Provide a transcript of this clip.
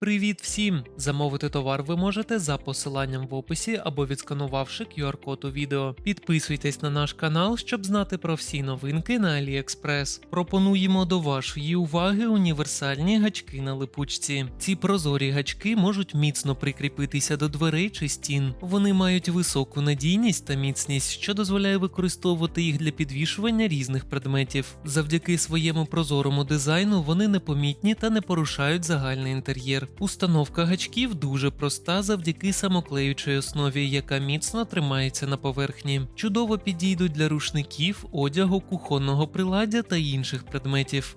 Привіт всім! Замовити товар ви можете за посиланням в описі або відсканувавши QR-код у відео. Підписуйтесь на наш канал, щоб знати про всі новинки на AliExpress. Пропонуємо до вашої уваги універсальні гачки на липучці. Ці прозорі гачки можуть міцно прикріпитися до дверей чи стін. Вони мають високу надійність та міцність, що дозволяє використовувати їх для підвішування різних предметів. Завдяки своєму прозорому дизайну вони непомітні та не порушають загальний інтер'єр. Установка гачків дуже проста завдяки самоклеючій основі, яка міцно тримається на поверхні. Чудово підійдуть для рушників, одягу, кухонного приладдя та інших предметів.